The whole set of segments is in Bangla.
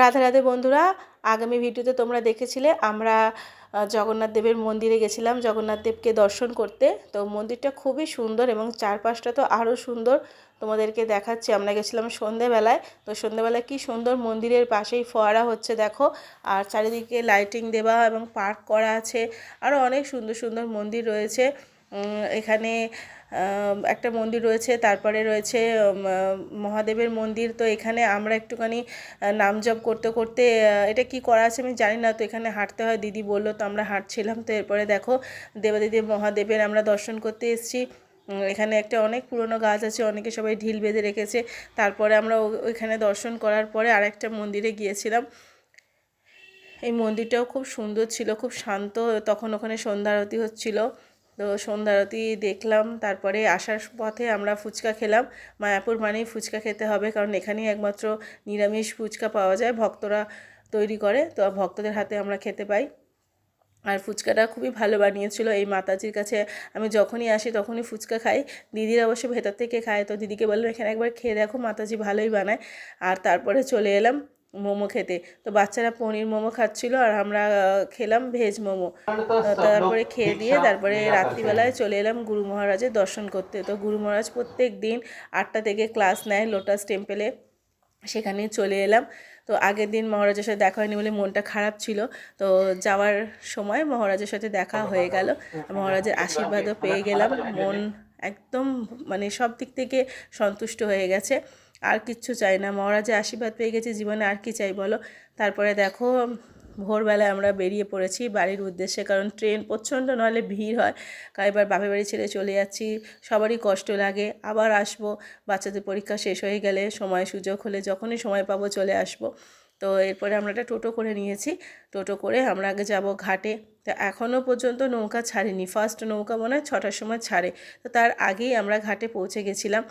রাধে রাধে বন্ধুরা, আগামী ভিডিওতে তোমরা দেখেছিলে আমরা জগন্নাথ দেবের মন্দিরে গেছিলাম, জগন্নাথ দেবকে দর্শন করতে। তো মন্দিরটা খুবই সুন্দর এবং চারপাশটা তো আরও সুন্দর তোমাদেরকে দেখাচ্ছি। আমরা গেছিলাম সন্ধেবেলায়, তো সন্ধেবেলায় কি সুন্দর মন্দিরের পাশেই ফোয়ারা হচ্ছে দেখো, আর চারিদিকে লাইটিং দেওয়া এবং পার্ক করা আছে। আরও অনেক সুন্দর সুন্দর মন্দির রয়েছে। এখানে একটা মন্দির রয়েছে, তারপরে রয়েছে মহাদেবের মন্দির। তো এখানে আমরা একটুখানি নাম জপ করতে করতে এটা কি করা আছে আমি জানি না, তো এখানে হাঁটতে হয়, দিদি বলল তো আমরা হাঁটছিলাম। তো এরপরে দেখো, দেবাদিদেব মহাদেবের আমরা দর্শন করতে এসেছি। এখানে একটা অনেক পুরনো গাছ আছে, অনেকে সবাই ঢিল বেঁধে রেখেছে। তারপরে আমরা ওইখানে দর্শন করার পরে আরেকটা মন্দিরে গিয়েছিলাম। এই মন্দিরটাও খুব সুন্দর ছিল, খুব শান্ত, তখন ওখানে সন্ধ্যা আরতি হচ্ছিল। তো সন্ধ্যা আরতি দেখলাম, তারপরে আসার পথে আমরা ফুচকা খেলাম। মায়াপুর মানেই ফুচকা খেতে হবে, কারণ এখানেই একমাত্র নিরামিষ ফুচকা পাওয়া যায়, ভক্তরা তৈরি করে, তো ভক্তদের হাতে আমরা খেতে পাই। আর ফুচকাটা খুবই ভালো বানিয়েছিল এই মাতাজির কাছে। আমি যখনই আসি তখনই ফুচকা খাই। দিদির অবশ্য ভেতর থেকে খায়, তো দিদিকে বললাম, এখানে একবার খেয়ে দেখো, মাতাজি ভালোই বানায়। আর তারপরে চলে এলাম। মোমো খেতে তো বাচ্চারা পনির মোমো খাচ্ছিল আর আমরা খেলাম ভেজ মোমো তারপরে খেয়ে দিয়ে তারপরে রাত্রিবেলায় চলে এলাম গুরু মহারাজের দর্শন করতে তো গুরু মহারাজ প্রত্যেক দিন আটটা থেকে ক্লাস নেয় লোটাস টেম্পেলে সেখানে চলে এলাম তো আগের দিন মহারাজের সাথে দেখা হয়নি বলে মনটা খারাপ ছিল তো যাওয়ার সময় মহারাজের সাথে দেখা হয়ে গেল মহারাজের আশীর্বাদও পেয়ে গেলাম মন একদম মানে সব দিক থেকে সন্তুষ্ট হয়ে গেছে আর কিচ্ছু চাই না। মহারাজের আশীর্বাদ পেয়ে গেছি, জীবনে আর কি চাই বলো? তারপরে দেখো, ভোরবেলায় আমরা বেরিয়ে পড়েছি বাড়ির উদ্দেশ্যে, কারণ ট্রেন প্রচণ্ড, নাহলে ভিড় হয়। এবার বাপের বাড়ি ছেড়ে চলে যাচ্ছি, সবারই কষ্ট লাগে। আবার আসব, বাচ্চাদের পরীক্ষা শেষ হয়ে গেলে সময় সুযোগ হলে যখনই সময় পাবো চলে আসব। তো এরপরে আমরা একটা টোটো করে নিয়েছি। টোটো করে আমরা আগে যাব ঘাটে। তো এখনও পর্যন্ত নৌকা ছাড়েনি। ফার্স্ট নৌকা মনে হয় ছটার সময় ছাড়ে। তো তার আগেই আমরা ঘাটে পৌঁছে গেছিলাম।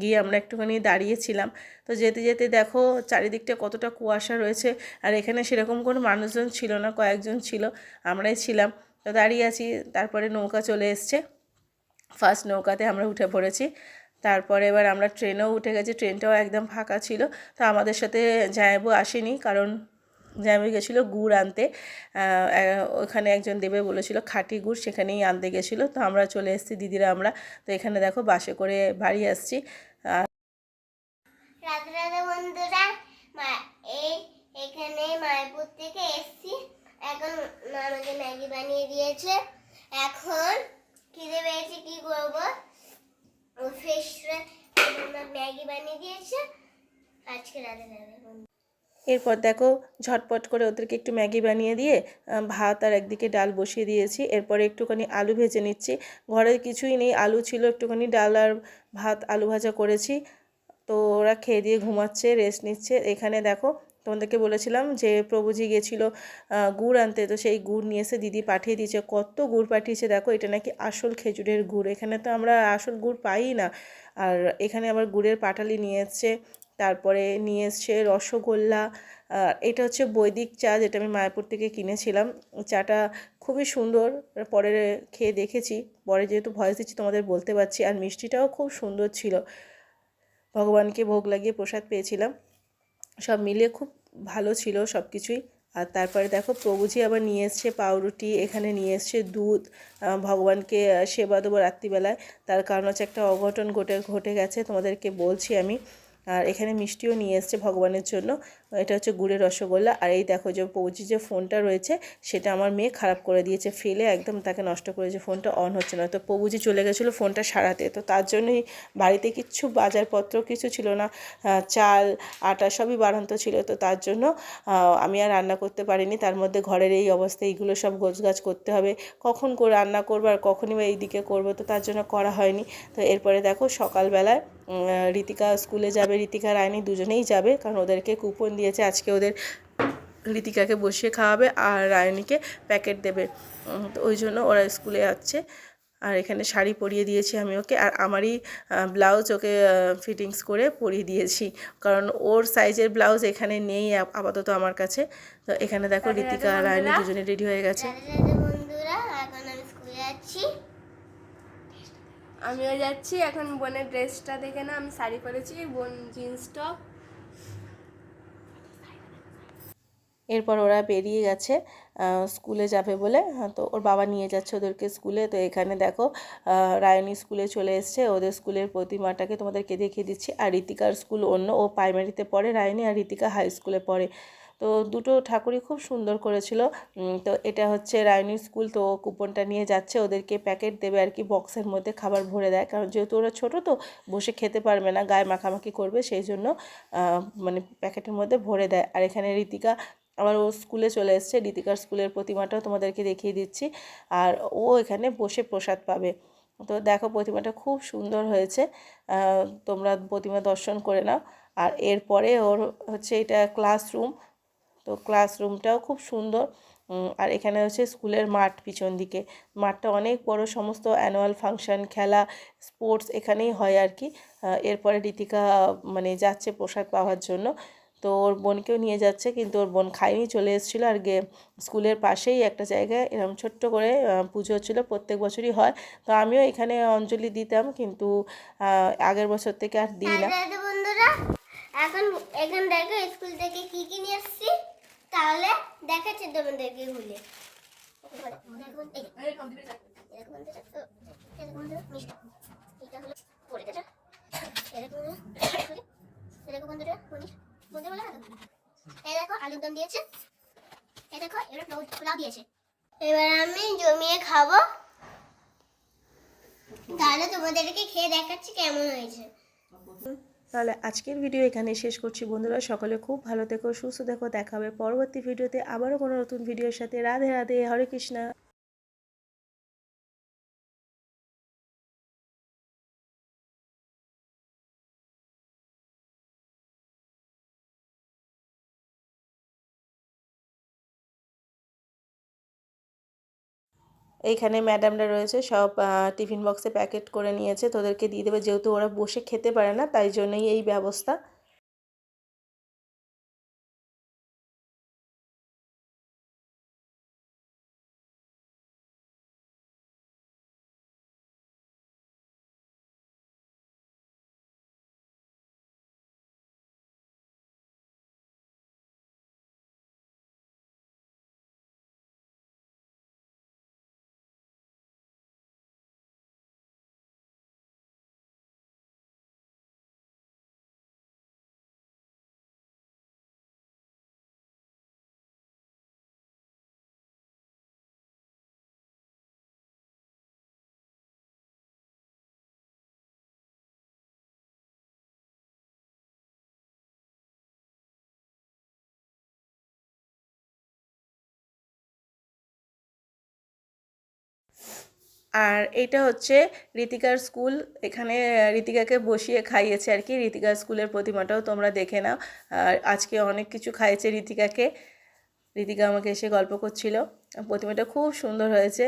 গিয়ে আমরা একটুখানি দাঁড়িয়েছিলাম। তো যেতে যেতে দেখো চারিদিকটা কতটা কুয়াশা রয়েছে আর এখানে সেরকম কোনো মানুষজন ছিল না, কয়েকজন ছিল, আমরাই ছিলাম। তো দাঁড়িয়ে আছি, তারপরে নৌকা চলে এসছে। ফার্স্ট নৌকাতে আমরা উঠে পড়েছি। তারপরে এবার আমরা ট্রেনেও উঠে গেছি ট্রেনটাও একদম ফাঁকা ছিল। তো আমাদের সাথে জায়াবু আসেনি কারণ জায়াবু গেছিল গুড় আনতে। ওখানে একজন দেবে বলেছিল, খাঁটি গুড় সেখানেই আনতে গেছিল। তো আমরা চলে এসেছি, দিদিরা, আমরা। তো এখানে দেখো বাসে করে বাড়ি আসছি। রাধে রাধে বন্ধুরা এই, এখানে মায়াপুর থেকে এসছি। এখন আমাকে ম্যাগি বানিয়ে দিয়েছে। এখন খিদে পেয়েছে, কি করব? ফ্রেশ ম্যাগি বানিয়ে দিয়েছে। আজকে রাধে রাধে এরপর দেখো ঝটপট করে ওদেরকে একটু ম্যাগি বানিয়ে দিয়ে ভাত আর একদিকে ডাল বসিয়ে দিয়েছি। এরপরে একটুখানি আলু ভেজে নিচ্ছি। ঘরে কিছুই নেই, আলু ছিল একটুখানি ডাল আর ভাত আলু ভাজা করেছি। তো ওরা খেয়ে দিয়ে ঘুমাচ্ছে রেস্ট নিচ্ছে। এখানে দেখো তোমাদেরকে বলেছিলাম যে প্রভুজি গেছিল গুড় আনতে। তো সেই গুড় নিয়ে এসে দিদি পাঠিয়ে দিয়েছে। কত গুড় পাঠিয়েছে দেখো, এটা নাকি আসল খেজুরের গুড়। এখানে তো আমরা আসল গুড় পাই না। আর এখানে আবার গুড়ের পাটালি নিয়ে এসছে। তারপরে নিয়ে এসছে রসগোল্লা এটা হচ্ছে বৈদিক চা যেটা আমি মায়াপুর থেকে কিনেছিলাম। চাটা খুবই সুন্দর, পরে খেয়ে দেখেছি, পরে যেহেতু ভয়েস দিচ্ছি তোমাদের বলতে পারছি, আর মিষ্টিটাও খুব সুন্দর ছিল। ভগবানকে ভোগ লাগিয়ে প্রসাদ পেয়েছিলাম। সব মিলিয়ে খুব ভালো ছিল সব কিছুই আর তারপরে দেখো প্রভুজি আবার নিয়ে এসছে পাউরুটি, এখানে নিয়ে এসছে দুধ ভগবানকে সেবা দেবো রাত্রিবেলায়। তার কারণ হচ্ছে একটা অঘটন ঘটে ঘটে গেছে, তোমাদেরকে বলছি আমি। আর এখানে মিষ্টিও নিয়ে এসছে ভগবানের জন্য। এটা হচ্ছে গুড়ের রসগোল্লা। আর এই দেখো যে পৌঁছি যে ফোনটা রয়েছে, সেটা আমার মেয়ে খারাপ করে দিয়েছে, ফেলে একদম তাকে নষ্ট করেছে ফোনটা অন হচ্ছে না। তো প্রভুজি চলে গেছিল ফোনটা সারাতে। তো তার জন্যই বাড়িতে কিচ্ছু বাজারপত্র কিছু ছিল না চাল, আটা সবই বাড়ান্ত ছিল। তো তার জন্য আমি আর রান্না করতে পারিনি। তার মধ্যে ঘরের এই অবস্থা, এইগুলো সব গোছগাছ করতে হবে। কখন করে রান্না করব আর কখনই বা এইদিকে করব, তো তার জন্য করা হয়নি। তো এরপরে দেখো সকালবেলায় রীতিকা স্কুলে যাবে, রীতিকা, রায়নি দুজনেই যাবে। কারণ ওদেরকে কুপন দিয়েছে আজকে ওদের রীতিকাকে বসিয়ে খাওয়াবে আর রায়নীকে প্যাকেট দেবে। তো ওই জন্য ওরা স্কুলে যাচ্ছে। আর এখানে শাড়ি পরিয়ে দিয়েছি আমি ওকে। আর আমারই ব্লাউজ ওকে ফিটিংস করে পরিয়ে দিয়েছি। কারণ ওর সাইজের ব্লাউজ এখানে নেই আপাতত আমার কাছে। তো এখানে দেখো রীতিকা আর রায়নী দুজনে রেডি হয়ে গেছে। বন্ধুরা এখন আমি স্কুলে যাচ্ছি। আমিও যাচ্ছি। এখন বোনের ড্রেসটা দেখে না আমি শাড়ি পরেছি বোন জিন্স টপ এরপর ওরা বেরিয়ে গেছে স্কুলে যাবে বলে। হ্যাঁ, তো ওর বাবা নিয়ে যাচ্ছে ওদেরকে স্কুলে। তো এখানে দেখো রায়নী স্কুলে চলে এসছে। ওদের স্কুলের প্রতিমাটাকে তোমাদেরকে দেখিয়ে দিচ্ছি। আর রীতিকার স্কুল অন্য। ও প্রাইমারিতে পড়ে রায়নী আর রীতিকা হাই স্কুলে পড়ে। তো দুটো ঠাকুরই খুব সুন্দর করেছিল। তো এটা হচ্ছে রায়নী স্কুল। তো কুপনটা নিয়ে যাচ্ছে। ওদেরকে প্যাকেট দেবে আর কি বক্সের মধ্যে খাবার ভরে দেয়। কারণ যেহেতু ওরা ছোট তো বসে খেতে পারবে না। গায়ে মাখামাখি করবে সেই জন্য মানে প্যাকেটের মধ্যে ভরে দেয়। আর এখানে রীতিকা আবার ও স্কুলে চলে এসছে রীতিকার স্কুলের প্রতিমাটাও তোমাদেরকে দেখিয়ে দিচ্ছি। আর ও এখানে বসে প্রসাদ পাবে। তো দেখো প্রতিমাটা খুব সুন্দর হয়েছে। তোমরা প্রতিমা দর্শন করে নাও। আর এরপরে ওর হচ্ছে এটা ক্লাসরুম। তো ক্লাসরুমটাও খুব সুন্দর। আর এখানে হচ্ছে স্কুলের মাঠ পিছন দিকে। মাঠটা অনেক বড়, সমস্ত অ্যানুয়াল ফাংশন, খেলা, স্পোর্টস এখানেই হয় আর কি। এরপরে রীতিকা মানে যাচ্ছে প্রসাদ পাওয়ার জন্য। তো ওর বোনকেও নিয়ে যাচ্ছে কিন্তু ওর বোন খায়নি চলে এসেছিল আর গে স্কুলের পাশেই একটা জায়গায় এরকম ছোট্ট করে পুজো হচ্ছিল প্রত্যেক বছরই হয়। তো আমিও এখানে অঞ্জলি দিতাম কিন্তু আগের বছর থেকে আর দিই না। বন্ধুরা এখন দেখো স্কুল থেকে কি কি নিয়ে তাহলে ঘুরে এরকম বন্ধুরা, এবার আমি জমিয়ে খাব। তাহলে তোমাদেরকে খেয়ে দেখাচ্ছি কেমন হয়েছে। তাহলে আজকের ভিডিও এখানে শেষ করছি। বন্ধুরা, সকলে খুব ভালো থেকো, সুস্থ দেখা হবে পরবর্তী ভিডিওতে আবারও কোনো নতুন ভিডিওর সাথে। রাধে রাধে, হরে কৃষ্ণা। এইখানে ম্যাডামরা রয়েছে, সব টিফিন বক্সে প্যাকেট করে নিয়েছে। তোদেরকে দিয়ে দেবে, যেহেতু ওরা বসে খেতে পারে না, তাই জন্যই এই ব্যবস্থা। আর এটা হচ্ছে ঋতিকার স্কুল। এখানে ঋতিকাকে বসিয়ে খাইয়েছে আর কি। ঋতিকার স্কুলের প্রতিমাটাও তোমরা দেখে নাও। আর আজকে অনেক কিছু খাইয়েছে ঋতিকাকে ঋতিকা আমাকে এসে গল্প করছিল। প্রতিমাটা খুব সুন্দর হয়েছে।